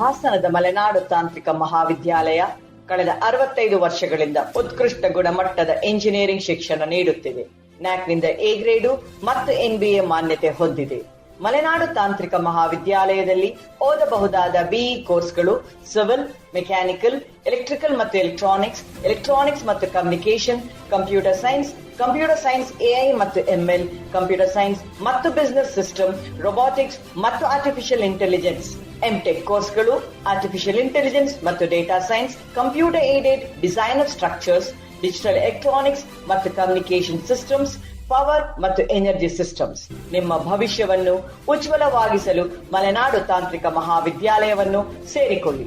ಹಾಸನದ ಮಲೆನಾಡು ತಾಂತ್ರಿಕ ಮಹಾವಿದ್ಯಾಲಯ ಕಳೆದ ಅರವತ್ತೈದು ವರ್ಷಗಳಿಂದ ಉತ್ಕೃಷ್ಟ ಗುಣಮಟ್ಟದ ಇಂಜಿನಿಯರಿಂಗ್ ಶಿಕ್ಷಣ ನೀಡುತ್ತಿದೆ. ನ್ಯಾಕ್ನಿಂದ ಎ ಗ್ರೇಡು ಮತ್ತು ಎನ್ಬಿಎ ಮಾನ್ಯತೆ ಹೊಂದಿದೆ. ಮಲೆನಾಡು ತಾಂತ್ರಿಕ ಮಹಾವಿದ್ಯಾಲಯದಲ್ಲಿ ಓದಬಹುದಾದ ಬಿಇ ಕೋರ್ಸ್ಗಳು ಸಿವಿಲ್, ಮೆಕ್ಯಾನಿಕಲ್, ಎಲೆಕ್ಟ್ರಿಕಲ್ ಮತ್ತು ಎಲೆಕ್ಟ್ರಾನಿಕ್ಸ್ ಎಲೆಕ್ಟ್ರಾನಿಕ್ಸ್ ಮತ್ತು communication computer science computer science A I ಮತ್ತು ಎಂಎಲ್ ಕಂಪ್ಯೂಟರ್ ಸೈನ್ಸ್ ಮತ್ತು ಬಿಸಿನೆಸ್ ಸಿಸ್ಟಮ್ ರೊಬೋಟಿಕ್ಸ್ ಮತ್ತು ಆರ್ಟಿಫಿಷಿಯಲ್ ಇಂಟೆಲಿಜೆನ್ಸ್ ಎಂಟೆಕ್ ಕೋರ್ಸ್ಗಳು ಆರ್ಟಿಫಿಷಿಯಲ್ ಇಂಟೆಲಿಜೆನ್ಸ್ ಮತ್ತು data science computer aided design of structures digital electronics ಮತ್ತು communication systems power ಮತ್ತು energy systems. ನಿಮ್ಮ ಭವಿಷ್ಯವನ್ನು ಉಜ್ವಲವಾಗಿಸಲು ಮಲೆನಾಡು ತಾಂತ್ರಿಕ ಮಹಾವಿದ್ಯಾಲಯವನ್ನು ಸೇರಿಕೊಳ್ಳಿ.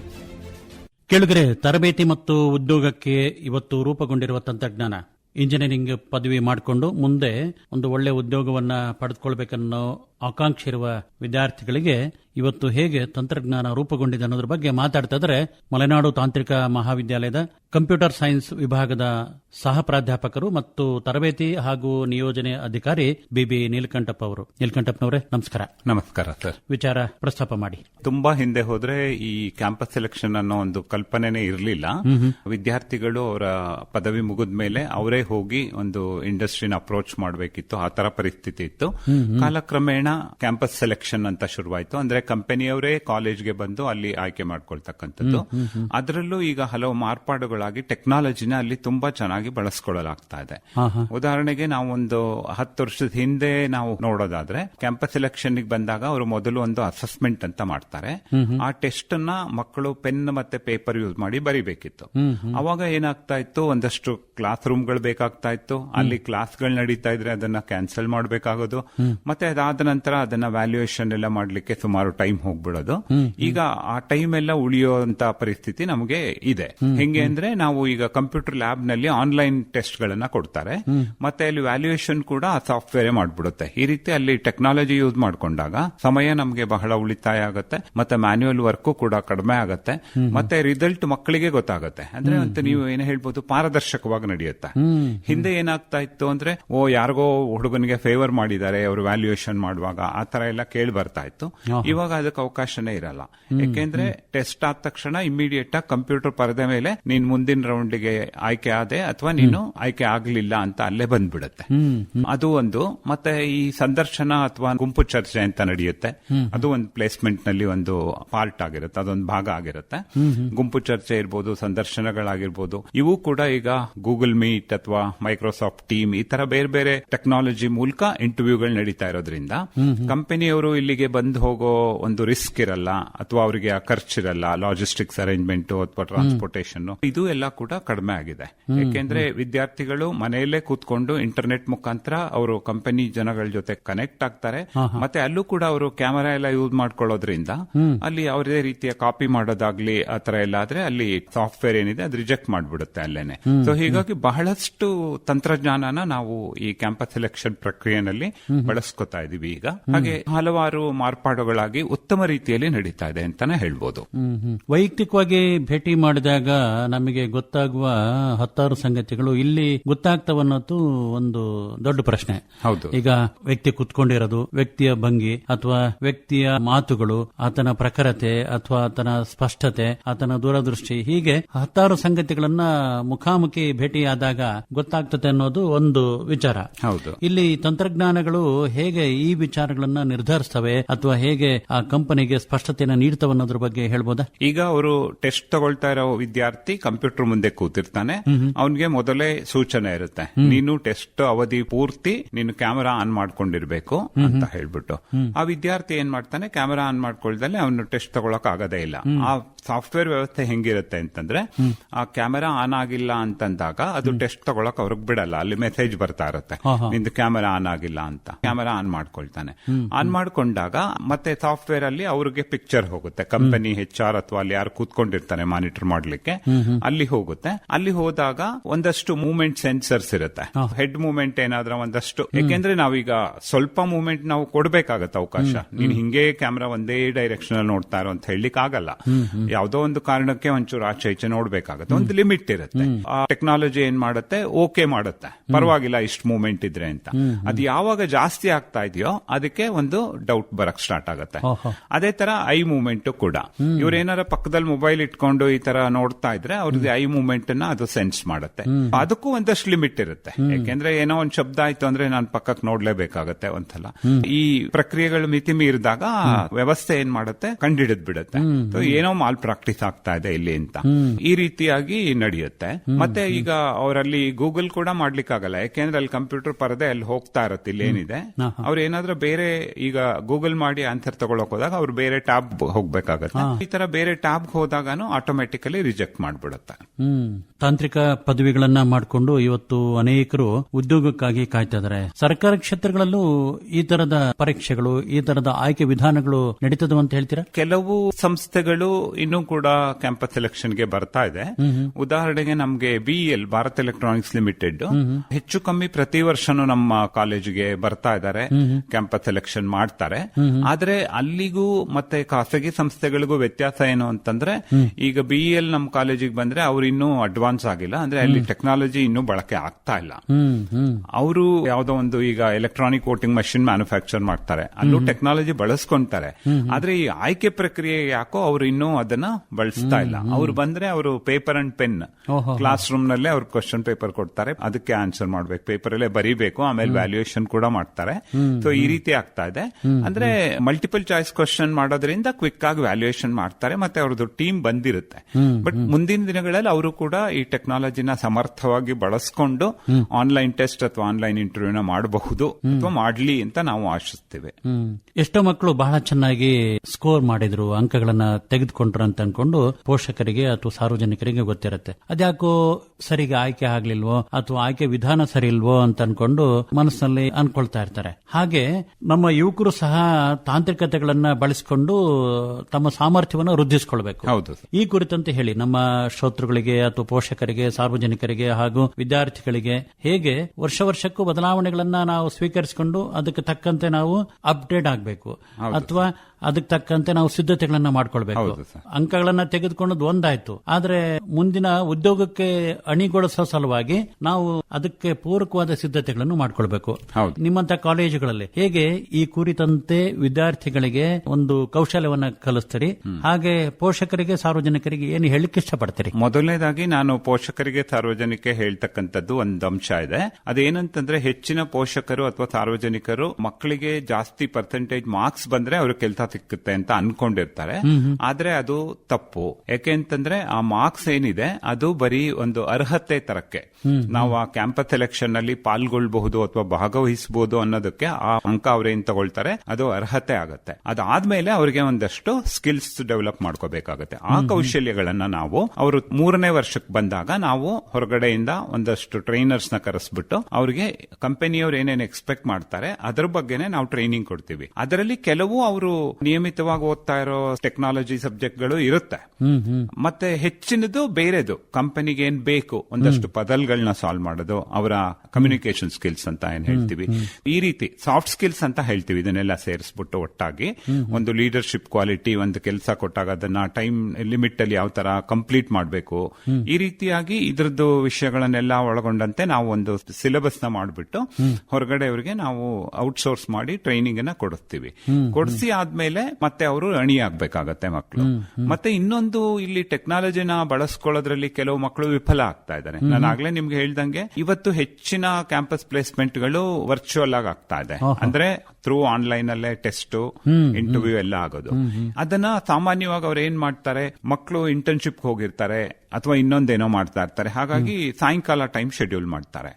ಕೇಳಿದ್ರೆ ತರಬೇತಿ ಮತ್ತು ಉದ್ಯೋಗಕ್ಕೆ ಇವತ್ತು ರೂಪುಗೊಂಡಿರುವ ತಂತ್ರಜ್ಞಾನ, ಇಂಜಿನಿಯರಿಂಗ್ ಪದವಿ ಮಾಡಿಕೊಂಡು ಮುಂದೆ ಒಂದು ಒಳ್ಳೆ ಉದ್ಯೋಗವನ್ನ ಪಡೆದುಕೊಳ್ಬೇಕನ್ನೋ ಆಕಾಂಕ್ಷೆ ಇರುವ ವಿದ್ಯಾರ್ಥಿಗಳಿಗೆ ಇವತ್ತು ಹೇಗೆ ತಂತ್ರಜ್ಞಾನ ರೂಪುಗೊಂಡಿದೆ ಅನ್ನೋದ್ರ ಬಗ್ಗೆ ಮಾತಾಡ್ತಾ ಇದ್ರೆ ಮಲೆನಾಡು ತಾಂತ್ರಿಕ ಮಹಾವಿದ್ಯಾಲಯದ ಕಂಪ್ಯೂಟರ್ ಸೈನ್ಸ್ ವಿಭಾಗದ ಸಹ ಪ್ರಾಧ್ಯಾಪಕರು ಮತ್ತು ತರಬೇತಿ ಹಾಗೂ ನಿಯೋಜನೆ ಅಧಿಕಾರಿ ಬಿಬಿ ನೀಲಕಂಠಪ್ಪ ಅವರು. ನೀಲಕಂಠಪ್ಪನವರೇ ನಮಸ್ಕಾರ. ನಮಸ್ಕಾರ ಸರ್. ವಿಚಾರ ಪ್ರಸ್ತಾಪ ಮಾಡಿ. ತುಂಬಾ ಹಿಂದೆ ಹೋದ್ರೆ ಈ ಕ್ಯಾಂಪಸ್ ಸೆಲೆಕ್ಷನ್ ಅನ್ನೋ ಒಂದು ಕಲ್ಪನೆನೇ ಇರಲಿಲ್ಲ. ವಿದ್ಯಾರ್ಥಿಗಳು ಅವರ ಪದವಿ ಮುಗಿದ ಮೇಲೆ ಅವರೇ ಹೋಗಿ ಒಂದು ಇಂಡಸ್ಟ್ರಿನ ಅಪ್ರೋಚ್ ಮಾಡಬೇಕಿತ್ತು. ಆ ತರ ಪರಿಸ್ಥಿತಿ ಇತ್ತು. ಕಾಲಕ್ರಮೇಣ ಕ್ಯಾಂಪಸ್ ಸೆಲೆಕ್ಷನ್ ಅಂತ ಶುರುವಾಯಿತು. ಅಂದ್ರೆ ಕಂಪನಿಯವರೇ ಕಾಲೇಜ್ಗೆ ಬಂದು ಅಲ್ಲಿ ಆಯ್ಕೆ ಮಾಡ್ಕೊಳ್ತಕ್ಕಂಥದ್ದು. ಅದರಲ್ಲೂ ಈಗ ಹಲವು ಮಾರ್ಪಾಡುಗಳಾಗಿ ಟೆಕ್ನಾಲಜಿನ ಅಲ್ಲಿ ತುಂಬಾ ಚೆನ್ನಾಗಿ ಬಳಸ್ಕೊಳ್ಳಲಾಗ್ತಾ ಇದೆ. ಉದಾಹರಣೆಗೆ ನಾವು ಒಂದು ಹತ್ತು ವರ್ಷದ ಹಿಂದೆ ನಾವು ನೋಡೋದಾದ್ರೆ ಕ್ಯಾಂಪಸ್ ಸೆಲೆಕ್ಷನ್ ಬಂದಾಗ ಅವರು ಮೊದಲು ಒಂದು ಅಸೆಸ್ಮೆಂಟ್ ಅಂತ ಮಾಡ್ತಾರೆ. ಆ ಟೆಸ್ಟ್ ಅನ್ನ ಮಕ್ಕಳು ಪೆನ್ ಮತ್ತೆ ಪೇಪರ್ ಯೂಸ್ ಮಾಡಿ ಬರಿಬೇಕಿತ್ತು. ಅವಾಗ ಏನಾಗ್ತಾ ಇತ್ತು ಒಂದಷ್ಟು ಕ್ಲಾಸ್ ರೂಮ್ಗಳು ಬೇಕಾಗ್ತಾ ಇತ್ತು. ಅಲ್ಲಿ ಕ್ಲಾಸ್ಗಳು ನಡೀತಾ ಇದ್ರೆ ಅದನ್ನ ಕ್ಯಾನ್ಸಲ್ ಮಾಡಬೇಕಾಗೋದು. ಮತ್ತೆ ಅದಾದ ನಂತರ ಅದನ್ನ ವ್ಯಾಲ್ಯೂಯೇಷನ್ ಎಲ್ಲ ಮಾಡ್ಲಿಕ್ಕೆ ಸುಮಾರು ಟೈಮ್ ಹೋಗ್ಬಿಡೋದು. ಈಗ ಆ ಟೈಮ್ ಎಲ್ಲ ಉಳಿಯುವಂತ ಪರಿಸ್ಥಿತಿ ನಮಗೆ ಇದೆ. ಹೆಂಗೆ ಅಂದ್ರೆ ನಾವು ಈಗ ಕಂಪ್ಯೂಟರ್ ಲ್ಯಾಬ್ನಲ್ಲಿ ಆನ್ಲೈನ್ ಟೆಸ್ಟ್ ಗಳನ್ನ ಕೊಡ್ತಾರೆ. ಮತ್ತೆ ಅಲ್ಲಿ ವ್ಯಾಲ್ಯೂಯೇಷನ್ ಕೂಡ ಆ ಸಾಫ್ಟ್ವೇರ್ ಮಾಡ್ಬಿಡುತ್ತೆ. ಈ ರೀತಿ ಅಲ್ಲಿ ಟೆಕ್ನಾಲಜಿ ಯೂಸ್ ಮಾಡ್ಕೊಂಡಾಗ ಸಮಯ ನಮಗೆ ಬಹಳ ಉಳಿತಾಯ ಆಗುತ್ತೆ. ಮತ್ತೆ ಮ್ಯಾನ್ಯುಯಲ್ ವರ್ಕ್ ಕೂಡ ಕಡಿಮೆ ಆಗುತ್ತೆ. ಮತ್ತೆ ರಿಸಲ್ಟ್ ಮಕ್ಕಳಿಗೆ ಗೊತ್ತಾಗುತ್ತೆ. ಅಂದ್ರೆ ಅಂತ ನೀವು ಏನ್ ಹೇಳ್ಬೋದು? ಪಾರದರ್ಶಕವಾಗಿ ನಡೆಯುತ್ತೆ? ಹಿಂದೆ ಏನಾಗ್ತಾ ಇತ್ತು ಅಂದ್ರೆ ಓ ಯಾರಿಗೋ ಹುಡುಗನಿಗೆ ಫೇವರ್ ಮಾಡಿದ್ದಾರೆ ಅವರು ವ್ಯಾಲ್ಯೂಯೇಷನ್ ಮಾಡುವಾಗ ಆ ತರ ಎಲ್ಲ ಕೇಳಿ ಬರ್ತಾ ಇತ್ತು. ಇವಾಗ ಅದಕ್ಕೆ ಅವಕಾಶನೇ ಇರಲ್ಲ. ಯಾಕೆಂದ್ರೆ ಟೆಸ್ಟ್ ಆದ ತಕ್ಷಣ ಇಮಿಡಿಯೇಟ್ ಆಗಿ ಕಂಪ್ಯೂಟರ್ ಪರದೆ ಮೇಲೆ ನೀನ್ ಮುಂದಿನ ರೌಂಡ್ಗೆ ಆಯ್ಕೆ ಆದೆ ಅಥವಾ ನೀನು ಆಯ್ಕೆ ಆಗ್ಲಿಲ್ಲ ಅಂತ ಅಲ್ಲೇ ಬಂದ್ಬಿಡುತ್ತೆ. ಅದು ಒಂದು. ಮತ್ತೆ ಈ ಸಂದರ್ಶನ ಅಥವಾ ಗುಂಪು ಚರ್ಚೆ ಅಂತ ನಡೆಯುತ್ತೆ. ಅದು ಒಂದು ಪ್ಲೇಸ್ಮೆಂಟ್ನಲ್ಲಿ ಒಂದು ಪಾರ್ಟ್ ಆಗಿರುತ್ತೆ. ಅದೊಂದು ಭಾಗ ಆಗಿರುತ್ತೆ. ಗುಂಪು ಚರ್ಚೆ ಇರ್ಬೋದು ಸಂದರ್ಶನಗಳಾಗಿರ್ಬೋದು. ಇವು ಕೂಡ ಈಗ ಗೂಗಲ್ ಮೀಟ್ ಅಥವಾ ಮೈಕ್ರೋಸಾಫ್ಟ್ ಟೀಮ್ ಈ ತರ ಬೇರೆ ಬೇರೆ ಟೆಕ್ನಾಲಜಿ ಮೂಲಕ ಇಂಟರ್ವ್ಯೂಗಳು ನಡೀತಾ ಇರೋದ್ರಿಂದ ಕಂಪನಿಯವರು ಇಲ್ಲಿಗೆ ಬಂದು ಹೋಗೋ ಒಂದು ರಿಸ್ಕ್ ಇರಲ್ಲ ಅಥವಾ ಅವರಿಗೆ ಆ ಖರ್ಚಿರಲ್ಲ ಲಾಜಿಸ್ಟಿಕ್ಸ್ ಅರೇಂಜ್ಮೆಂಟ್ ಅಥವಾ ಟ್ರಾನ್ಸ್ಪೋರ್ಟೇಷನ್ ಇದು ಎಲ್ಲ ಕೂಡ ಕಡಿಮೆ ಆಗಿದೆ. ಯಾಕೆಂದ್ರೆ ವಿದ್ಯಾರ್ಥಿಗಳು ಮನೆಯಲ್ಲೇ ಕೂತ್ಕೊಂಡು ಇಂಟರ್ನೆಟ್ ಮುಖಾಂತರ ಅವರು ಕಂಪನಿ ಜನಗಳ ಜೊತೆ ಕನೆಕ್ಟ್ ಆಗ್ತಾರೆ. ಮತ್ತೆ ಅಲ್ಲೂ ಕೂಡ ಅವರು ಕ್ಯಾಮರಾ ಎಲ್ಲ ಯೂಸ್ ಮಾಡ್ಕೊಳ್ಳೋದ್ರಿಂದ ಅಲ್ಲಿ ಅವರದೇ ರೀತಿಯ ಕಾಪಿ ಮಾಡೋದಾಗ್ಲಿ ಆ ತರ ಎಲ್ಲ ಆದ್ರೆ ಅಲ್ಲಿ ಸಾಫ್ಟ್ವೇರ್ ಏನಿದೆ ಅದು ರಿಜೆಕ್ಟ್ ಮಾಡ್ಬಿಡುತ್ತೆ ಅಲ್ಲೇನೆ. ಸೊ ಹೀಗಾಗಿ ಬಹಳಷ್ಟು ತಂತ್ರಜ್ಞಾನನ ನಾವು ಈ ಕ್ಯಾಂಪಸ್ ಸೆಲೆಕ್ಷನ್ ಪ್ರಕ್ರಿಯೆನಲ್ಲಿ ಬಳಸ್ಕೊತಾ ಇದೀವಿ ಈಗ. ಹಾಗೆ ಹಲವಾರು ಮಾರ್ಪಾಡುಗಳಾಗಿ ಉತ್ತಮ ರೀತಿಯಲ್ಲಿ ನಡೀತಾ ಇದೆ ಅಂತಾನೆ ಹೇಳ್ಬೋದು. ವೈಯಕ್ತಿಕವಾಗಿ ಭೇಟಿ ಮಾಡಿದಾಗ ನಮಗೆ ಗೊತ್ತಾಗುವ ಹತ್ತಾರು ಸಂಗತಿಗಳು ಇಲ್ಲಿ ಗೊತ್ತಾಗ್ತವನ್ನೋದು ಒಂದು ದೊಡ್ಡ ಪ್ರಶ್ನೆ ಹೌದು. ಈಗ ವ್ಯಕ್ತಿ ಕುತ್ಕೊಂಡಿರೋದು ವ್ಯಕ್ತಿಯ ಭಂಗಿ ಅಥವಾ ವ್ಯಕ್ತಿಯ ಮಾತುಗಳು ಆತನ ಪ್ರಖರತೆ ಅಥವಾ ಆತನ ಸ್ಪಷ್ಟತೆ ಆತನ ದೂರದೃಷ್ಟಿ ಹೀಗೆ ಹತ್ತಾರು ಸಂಗತಿಗಳನ್ನ ಮುಖಾಮುಖಿ ಭೇಟಿಯಾದಾಗ ಗೊತ್ತಾಗ್ತದೆ ಅನ್ನೋದು ಒಂದು ವಿಚಾರ ಹೌದು ಇಲ್ಲಿ ತಂತ್ರಜ್ಞಾನಗಳು ಹೇಗೆ ಈ ವಿಚಾರಗಳನ್ನ ನಿರ್ಧರಿಸ್ತವೆ ಅಥವಾ ಹೇಗೆ ಆ ಕಂಪನಿಗೆ ಸ್ಪಷ್ಟತೆಯನ್ನು ನೀಡ್ತವೆ ಅನ್ನೋದ್ರ ಬಗ್ಗೆ ಹೇಳ್ಬೋದಾ? ಈಗ ಅವರು ಟೆಸ್ಟ್ ತಗೊಳ್ತಾ ಇರೋ ವಿದ್ಯಾರ್ಥಿ ಕಂಪ್ಯೂಟರ್ ಮುಂದೆ ಕೂತಿರ್ತಾನೆ. ಅವನಿಗೆ ಮೊದಲೇ ಸೂಚನೆ ಇರುತ್ತೆ. ನೀನು ಟೆಸ್ಟ್ ಅವಧಿ ಪೂರ್ತಿ ನೀನು ಕ್ಯಾಮೆರಾ ಆನ್ ಮಾಡ್ಕೊಂಡಿರ್ಬೇಕು ಅಂತ ಹೇಳ್ಬಿಟ್ಟು. ಆ ವಿದ್ಯಾರ್ಥಿ ಏನ್ ಮಾಡ್ತಾನೆ? ಕ್ಯಾಮೆರಾ ಆನ್ ಮಾಡ್ಕೊಳ್ದಲ್ಲೇ ಅವನು ಟೆಸ್ಟ್ ತಗೊಳಕ್ ಆಗದೇ ಇಲ್ಲ. ಆ ಸಾಫ್ಟ್ವೇರ್ ವ್ಯವಸ್ಥೆ ಹೆಂಗಿರುತ್ತೆ ಅಂತಂದ್ರೆ ಆ ಕ್ಯಾಮೆರಾ ಆನ್ ಆಗಿಲ್ಲ ಅಂತಂದಾಗ ಅದು ಟೆಸ್ಟ್ ತಗೊಳಕ್ ಅವ್ರಿಗೆ ಬಿಡಲ್ಲ. ಅಲ್ಲಿ ಮೆಸೇಜ್ ಬರ್ತಾ ಇರುತ್ತೆ. ನಿಂದು ಕ್ಯಾಮೆರಾ ಆನ್ ಆಗಿಲ್ಲ ಅಂತ. ಕ್ಯಾಮೆರಾ ಆನ್ ಮಾಡ್ಕೊಳ್ತಾನೆ. ಮಾಡ್ಕೊಳ್ತಾನೆ ಆನ್ ಮಾಡ್ಕೊಂಡಾಗ ಮತ್ತೆ ಸಾಫ್ಟ್ವೇರ್ ಅಲ್ಲಿ ಅವ್ರಿಗೆ ಪಿಕ್ಚರ್ ಹೋಗುತ್ತೆ. ಕಂಪನಿ ಹೆಚ್ ಆರ್ ಅಥವಾ ಅಲ್ಲಿ ಯಾರು ಕೂತ್ಕೊಂಡಿರ್ತಾನೆ ಮಾನಿಟರ್ ಮಾಡ್ಲಿಕ್ಕೆ. ಅಲ್ಲಿ ಹೋಗುತ್ತೆ. ಅಲ್ಲಿ ಹೋದಾಗ ಒಂದಷ್ಟು ಮೂವ್ಮೆಂಟ್ ಸೆನ್ಸರ್ಸ್ ಇರುತ್ತೆ. ಹೆಡ್ ಮೂವ್ಮೆಂಟ್ ಏನಾದ್ರೂ ಒಂದಷ್ಟು. ಯಾಕೆಂದ್ರೆ ನಾವೀಗ ಸ್ವಲ್ಪ ಮೂವ್ಮೆಂಟ್ ನಾವು ಕೊಡ್ಬೇಕಾಗತ್ತೆ ಅವಕಾಶ. ನೀನ್ ಹಿಂಗೆ ಕ್ಯಾಮ್ರಾ ಒಂದೇ ಡೈರೆಕ್ಷನ್ ಅಲ್ಲಿ ನೋಡ್ತಾ ಇರೋ ಅಂತ ಹೇಳಲಿಕ್ಕೆ ಆಗಲ್ಲ ಯಾವ್ದೋ ಒಂದು ಕಾರಣಕ್ಕೆ ಒಂಚೂರು ಆಚೆ ಈಚೆ ನೋಡ್ಬೇಕಾಗತ್ತೆ. ಒಂದು ಲಿಮಿಟ್ ಇರುತ್ತೆ. ಆ ಟೆಕ್ನಾಲಜಿ ಏನ್ ಮಾಡುತ್ತೆ? ಓಕೆ ಮಾಡುತ್ತೆ. ಪರವಾಗಿಲ್ಲ ಇಷ್ಟು ಮೂವ್ಮೆಂಟ್ ಇದ್ರೆ ಅಂತ. ಅದು ಯಾವಾಗ ಜಾಸ್ತಿ ಆಗ್ತಾ ಇದೆಯೋ ಅದಕ್ಕೆ ಒಂದು ಡೌಟ್ ಬರಕ್ ಸ್ಟಾರ್ಟ್ ಆಗುತ್ತೆ. ಅದೇ ತರ ಐ ಮೂವ್ಮೆಂಟ್ ಕೂಡ. ಇವ್ರೇನಾರ ಪಕ್ಕದಲ್ಲಿ ಮೊಬೈಲ್ ಇಟ್ಕೊಂಡು ಈ ತರ ನೋಡ್ತಾ ಇದ್ರೆ ಅವ್ರದ್ದು ಐ ಮೂವ್ಮೆಂಟ್ನ ಅದು ಸೆನ್ಸ್ ಮಾಡುತ್ತೆ. ಅದಕ್ಕೂ ಒಂದಷ್ಟು ಲಿಮಿಟ್ ಇರುತ್ತೆ. ಯಾಕೆಂದ್ರೆ ಏನೋ ಒಂದ್ ಶಬ್ದ ಆಯ್ತು ಅಂದ್ರೆ ನಾನು ಪಕ್ಕಕ್ಕೆ ನೋಡ್ಲೇಬೇಕಾಗತ್ತೆ ಒಂದ್ಸಲ. ಈ ಪ್ರಕ್ರಿಯೆಗಳು ಮಿತಿ ಮೀರಿದಾಗ ವ್ಯವಸ್ಥೆ ಏನ್ ಮಾಡುತ್ತೆ? ಕಂಡಿಡಿದ್ ಬಿಡುತ್ತೆ. ಏನೋ ಮಾಲ್ ಪ್ರಾಕ್ಟೀಸ್ ಆಗ್ತಾ ಇದೆ ಇಲ್ಲಿ ಅಂತ. ಈ ರೀತಿಯಾಗಿ ನಡೆಯುತ್ತೆ. ಮತ್ತೆ ಈಗ ಅವರಲ್ಲಿ ಗೂಗಲ್ ಕೂಡ ಮಾಡ್ಲಿಕ್ಕಾಗಲ್ಲ. ಯಾಕೆಂದ್ರೆ ಅಲ್ಲಿ ಕಂಪ್ಯೂಟರ್ ಪರದೆ ಅಲ್ಲಿ ಹೋಗ್ತಾ ಇರತ್ತೆ ಇಲ್ಲಿ ಏನಿದೆ. ಅವ್ರು ಏನಾದ್ರೂ ಬೇರೆ ಈಗ ಗೂಗಲ್ ಮಾಡಿ ಆನ್ಸರ್ ತಗೊಳಕ್ ಹೋದಾಗ ಅವ್ರು ಬೇರೆ ಟ್ಯಾಬ್ ಹೋಗ್ಬೇಕಾಗತ್ತೆ. ಈ ತರ ಬೇರೆ ಟ್ಯಾಬ್ ಹೋದಾಗನು ಆಟೋಮೆಟಿಕಲಿ ರಿಜೆಕ್ಟ್ ಮಾಡ್ಬಿಡತ್ತೆ. ತಾಂತ್ರಿಕ ಪದವಿಗಳನ್ನ ಮಾಡಿಕೊಂಡು ಇವತ್ತು ಅನೇಕರು ಉದ್ಯೋಗಕ್ಕಾಗಿ ಕಾಯ್ತಾ ಇದಾರೆ. ಸರ್ಕಾರ ಕ್ಷೇತ್ರಗಳಲ್ಲೂ ಈ ತರದ ಪರೀಕ್ಷೆಗಳು ಈ ತರದ ಆಯ್ಕೆ ವಿಧಾನಗಳು ನಡೀತದ ಅಂತ ಹೇಳ್ತೀರಾ? ಕೆಲವು ಸಂಸ್ಥೆಗಳು ಇನ್ನೂ ಕೂಡ ಕ್ಯಾಂಪಸ್ ಸೆಲೆಕ್ಷನ್ಗೆ ಬರ್ತಾ ಇದೆ. ಉದಾಹರಣೆಗೆ ನಮ್ಗೆ ಬಿಎಲ್ ಭಾರತ್ ಎಲೆಕ್ಟ್ರಾನಿಕ್ಸ್ ಲಿಮಿಟೆಡ್ ಹೆಚ್ಚು ಕಮ್ಮಿ ಪ್ರತಿ ವರ್ಷನೂ ನಮ್ಮ ಕಾಲೇಜಿಗೆ ಬರ್ತಾ ಇದ್ದಾರೆ ಕ್ಯಾಂಪಸ್ ಸೆಲೆಕ್ಷನ್ ಮಾಡ್ತಾರೆ. ಆದ್ರೆ ಅಲ್ಲಿಗೂ ಮತ್ತೆ ಖಾಸಗಿ ಸಂಸ್ಥೆಗಳಿಗೂ ವ್ಯತ್ಯಾಸ ಏನು ಅಂತಂದ್ರೆ ಈಗ ಬಿಇಎಲ್ ನಮ್ಮ ಕಾಲೇಜಿಗೆ ಬಂದ್ರೆ ಅವ್ರು ಇನ್ನೂ ಅಡ್ವಾನ್ಸ್ ಆಗಿಲ್ಲ. ಅಂದ್ರೆ ಅಲ್ಲಿ ಟೆಕ್ನಾಲಜಿ ಇನ್ನೂ ಬಳಕೆ ಆಗ್ತಾ ಇಲ್ಲ. ಅವರು ಯಾವ್ದೋ ಒಂದು ಈಗ ಎಲೆಕ್ಟ್ರಾನಿಕ್ ವೋಟಿಂಗ್ ಮಷಿನ್ ಮ್ಯಾನುಫ್ಯಾಕ್ಚರ್ ಮಾಡ್ತಾರೆ. ಅಲ್ಲೂ ಟೆಕ್ನಾಲಜಿ ಬಳಸ್ಕೊಂತಾರೆ. ಆದ್ರೆ ಈ ಆಯ್ಕೆ ಪ್ರಕ್ರಿಯೆ ಯಾಕೋ ಅವ್ರು ಇನ್ನೂ ಅದನ್ನ ಬಳಸ್ತಾ ಇಲ್ಲ. ಅವ್ರು ಬಂದ್ರೆ ಅವರು paper and pen class room ನಲ್ಲೇ ಅವ್ರು ಕ್ವಶನ್ ಪೇಪರ್ ಕೊಡ್ತಾರೆ. ಅದಕ್ಕೆ ಆನ್ಸರ್ ಮಾಡ್ಬೇಕು ಪೇಪರ್ ಅಲ್ಲೇ ಬರೀಬೇಕು ಆಮೇಲೆ ವ್ಯಾಲ್ಯೂಯೇಷನ್ ಕೂಡ ಮಾಡ್ತಾರೆ. ಸೊ ಈ ರೀತಿ ಆಗ್ತಾ ಇದೆ. ಅಂದ್ರೆ ಮಲ್ಟಿಪಲ್ ಚಾಯ್ಸ್ ಕ್ವಶನ್ ಮಾಡೋದ್ರಿಂದ ಕ್ವಿಕ್ ಆಗಿ ವ್ಯಾಲ್ಯೂಯೇಷನ್ ಮಾಡ್ತಾರೆ ಮತ್ತೆ ಅವ್ರದ್ದು ಟೀಮ್ ಬಂದಿರುತ್ತೆ. ಬಟ್ ಮುಂದಿನ ದಿನಗಳಲ್ಲಿ ಅವರು ಕೂಡ ಈ ಟೆಕ್ನಾಲಜಿನ ಸಮರ್ಥವಾಗಿ ಬಳಸ್ಕೊಂಡು ಆನ್ಲೈನ್ ಟೆಸ್ಟ್ ಅಥವಾ ಆನ್ಲೈನ್ ಇಂಟರ್ವ್ಯೂನ ಮಾಡಬಹುದು ಅಥವಾ ಮಾಡ್ಲಿ ಅಂತ ನಾವು ಆಶಿಸ್ತೇವೆ. ಎಷ್ಟೋ ಮಕ್ಕಳು ಬಹಳ ಚೆನ್ನಾಗಿ ಸ್ಕೋರ್ ಮಾಡಿದ್ರು ಅಂಕಗಳನ್ನ ತೆಗೆದುಕೊಂಡ್ರು ಅಂತ ಅನ್ಕೊಂಡು ಪೋಷಕರಿಗೆ ಅಥವಾ ಸಾರ್ವಜನಿಕರಿಗೆ ಗೊತ್ತಿರುತ್ತೆ. ಅದ್ಯಾಕೋ ಸರಿಗೆ ಆಯ್ಕೆ ಆಗ್ಲಿಲ್ವೋ ಅಥವಾ ಆಯ್ಕೆ ವಿಧಾನ ಸರಿ ಇಲ್ವೋ ಅಂತ ಅನ್ಕೊಂಡು ಮನಸ್ಸಿನಲ್ಲಿ ಅನ್ಕೊಳ್ತಾ ಇರ್ತಾರೆ. ಹಾಗೆ ನಮ್ಮ ಯುವಕರು ಸಹ ತಾಂತ್ರಿಕತೆಗಳನ್ನ ಬಳಸಿಕೊಂಡು ತಮ್ಮ ಸಾಮರ್ಥ್ಯವನ್ನು ವೃದ್ಧಿಸಿಕೊಳ್ಬೇಕು. ಈ ಕುರಿತಂತೆ ಹೇಳಿ ನಮ್ಮ ಶ್ರೋತೃಗಳಿಗೆ ಅಥವಾ ಪೋಷಕರಿಗೆ ಸಾರ್ವಜನಿಕರಿಗೆ ಹಾಗೂ ವಿದ್ಯಾರ್ಥಿಗಳಿಗೆ ಹೇಗೆ ವರ್ಷ ವರ್ಷಕ್ಕೂ ಬದಲಾವಣೆಗಳನ್ನ ನಾವು ಸ್ವೀಕರಿಸಿಕೊಂಡು ಅದಕ್ಕೆ ತಕ್ಕಂತೆ ನಾವು ಅಪ್ಡೇಟ್ ಆಗಬೇಕು. ಅಥವಾ ಅದಕ್ಕೆ ತಕ್ಕಂತೆ ನಾವು ಸಿದ್ಧತೆಗಳನ್ನ ಮಾಡ್ಕೊಳ್ಬೇಕು. ಅಂಕಗಳನ್ನ ತೆಗೆದುಕೊಂಡದ್ದು ಒಂದಾಯ್ತು. ಆದ್ರೆ ಮುಂದಿನ ಉದ್ಯೋಗಕ್ಕೆ ಅಣಿಗೊಳಿಸೋ ಸಲುವಾಗಿ ನಾವು ಅದಕ್ಕೆ ಪೂರಕವಾದ ಸಿದ್ಧತೆಗಳನ್ನು ಮಾಡ್ಕೊಳ್ಬೇಕು. ನಿಮ್ಮಂತ ಕಾಲೇಜುಗಳಲ್ಲಿ ಹೇಗೆ ಈ ಕುರಿತಂತೆ ವಿದ್ಯಾರ್ಥಿಗಳಿಗೆ ಒಂದು ಕೌಶಲ್ಯವನ್ನ ಕಲಿಸ್ತೀರಿ? ಹಾಗೆ ಪೋಷಕರಿಗೆ ಸಾರ್ವಜನಿಕರಿಗೆ ಏನು ಹೇಳಲಿಕ್ಕೆ ಇಷ್ಟಪಡ್ತೀರಿ? ಮೊದಲನೇದಾಗಿ ನಾನು ಪೋಷಕರಿಗೆ ಸಾರ್ವಜನಿಕ ಹೇಳ್ತಕ್ಕಂಥದ್ದು ಒಂದು ಅಂಶ ಇದೆ. ಅದೇನಂತಂದ್ರೆ ಹೆಚ್ಚಿನ ಪೋಷಕರು ಅಥವಾ ಸಾರ್ವಜನಿಕರು ಮಕ್ಕಳಿಗೆ ಜಾಸ್ತಿ ಪರ್ಸೆಂಟೇಜ್ ಮಾರ್ಕ್ಸ್ ಬಂದ್ರೆ ಅವರು ಕೆಲಸ ಸಿಕ್ಕುತ್ತೆ ಅಂತ ಅನ್ಕೊಂಡಿರ್ತಾರೆ. ಆದ್ರೆ ಅದು ತಪ್ಪು. ಯಾಕೆ ಅಂತಂದ್ರೆ ಆ ಮಾರ್ಕ್ಸ್ ಏನಿದೆ ಅದು ಬರೀ ಒಂದು ಅರ್ಹತೆ ತರಕ್ಕೆ. ನಾವು ಆ ಕ್ಯಾಂಪಸ್ ಎಲೆಕ್ಷನ್ನಲ್ಲಿ ಪಾಲ್ಗೊಳ್ಬಹುದು ಅಥವಾ ಭಾಗವಹಿಸಬಹುದು ಅನ್ನೋದಕ್ಕೆ ಆ ಅಂಕ ಅವ್ರೇನ್ ತಗೊಳ್ತಾರೆ ಅದು ಅರ್ಹತೆ ಆಗುತ್ತೆ. ಅದಾದ್ಮೇಲೆ ಅವರಿಗೆ ಒಂದಷ್ಟು ಸ್ಕಿಲ್ಸ್ ಡೆವಲಪ್ ಮಾಡ್ಕೋಬೇಕಾಗುತ್ತೆ. ಆ ಕೌಶಲ್ಯಗಳನ್ನ ನಾವು ಅವರು ಮೂರನೇ ವರ್ಷಕ್ಕೆ ಬಂದಾಗ ನಾವು ಹೊರಗಡೆಯಿಂದ ಒಂದಷ್ಟು ಟ್ರೈನರ್ಸ್ನ ಕರೆಸ್ಬಿಟ್ಟು ಅವರಿಗೆ ಕಂಪನಿಯವ್ರು ಏನೇನು ಎಕ್ಸ್ಪೆಕ್ಟ್ ಮಾಡ್ತಾರೆ ಅದ್ರ ಬಗ್ಗೆನೆ ನಾವು ಟ್ರೈನಿಂಗ್ ಕೊಡ್ತೀವಿ. ಅದರಲ್ಲಿ ಕೆಲವು ಅವರು ನಿಯಮಿತವಾಗಿ ಓದ್ತಾ ಇರೋ ಟೆಕ್ನಾಲಜಿ ಸಬ್ಜೆಕ್ಟ್ಗಳು ಇರುತ್ತೆ. ಮತ್ತೆ ಹೆಚ್ಚಿನದು ಬೇರೆದು. ಕಂಪನಿಗೆ ಏನ್ ಬೇಕು? ಒಂದಷ್ಟು ಪದಲ್ಗಳನ್ನ ಸಾಲ್ವ್ ಮಾಡೋದು ಅವರ ಕಮ್ಯುನಿಕೇಶನ್ ಸ್ಕಿಲ್ಸ್ ಅಂತ ಏನ್ ಹೇಳ್ತೀವಿ. ಈ ರೀತಿ ಸಾಫ್ಟ್ ಸ್ಕಿಲ್ಸ್ ಅಂತ ಹೇಳ್ತೀವಿ. ಇದನ್ನೆಲ್ಲ ಸೇರಿಸ್ಬಿಟ್ಟು ಒಟ್ಟಾಗಿ ಒಂದು ಲೀಡರ್ಶಿಪ್ ಕ್ವಾಲಿಟಿ ಒಂದು ಕೆಲಸ ಕೊಟ್ಟಾಗ ಅದನ್ನ ಟೈಮ್ ಲಿಮಿಟ್ ಅಲ್ಲಿ ಯಾವ ತರ ಕಂಪ್ಲೀಟ್ ಮಾಡಬೇಕು. ಈ ರೀತಿಯಾಗಿ ಇದ್ರದ್ದು ವಿಷಯಗಳನ್ನೆಲ್ಲ ಒಳಗೊಂಡಂತೆ ನಾವು ಒಂದು ಸಿಲೆಬಸ್ನ ಮಾಡಿಬಿಟ್ಟು ಹೊರಗಡೆ ಅವರಿಗೆ ನಾವು ಔಟ್ಸೋರ್ಸ್ ಮಾಡಿ ಟ್ರೈನಿಂಗ್ ಅನ್ನ ಕೊಡಿಸ್ತೀವಿ ಕೊಡಿಸಿ ಆದ್ಮೇಲೆ ಮತ್ತೆ ಅವರು ಅಣಿ ಆಗ್ಬೇಕಾಗತ್ತೆ ಮಕ್ಕಳು ಮತ್ತೆ ಇನ್ನೊಂದು ಇಲ್ಲಿ ಟೆಕ್ನಾಲಜಿನ ಬಳಸ್ಕೊಳ್ಳೋದ್ರಲ್ಲಿ ಕೆಲವು ಮಕ್ಕಳು ವಿಫಲ ಆಗ್ತಾ ಇದ್ದಾರೆ. ನಾನು ಆಗ್ಲೇ ನಿಮ್ಗೆ ಹೇಳ್ದಂಗೆ ಇವತ್ತು ಹೆಚ್ಚಿನ ಕ್ಯಾಂಪಸ್ ಪ್ಲೇಸ್ಮೆಂಟ್ಗಳು ವರ್ಚುವಲ್ ಆಗಿ ಆಗ್ತಾ ಇದೆ. ಅಂದ್ರೆ ಥ್ರೂ ಆನ್ಲೈನ್ ಅಲ್ಲೇ ಟೆಸ್ಟ್ ಇಂಟರ್ವ್ಯೂ ಎಲ್ಲ ಆಗೋದು. ಅದನ್ನ ಸಾಮಾನ್ಯವಾಗಿ ಅವ್ರು ಏನ್ ಮಾಡ್ತಾರೆ? ಮಕ್ಕಳು ಇಂಟರ್ನ್ಶಿಪ್ ಹೋಗಿರ್ತಾರೆ. ಅಥವಾ ಇನ್ನೊಂದೇನೋ ಮಾಡ್ತಾ ಇರ್ತಾರೆ. ಹಾಗಾಗಿ ಸಾಯಂಕಾಲ ಟೈಮ್ ಶೆಡ್ಯೂಲ್ ಮಾಡ್ತಾರೆ.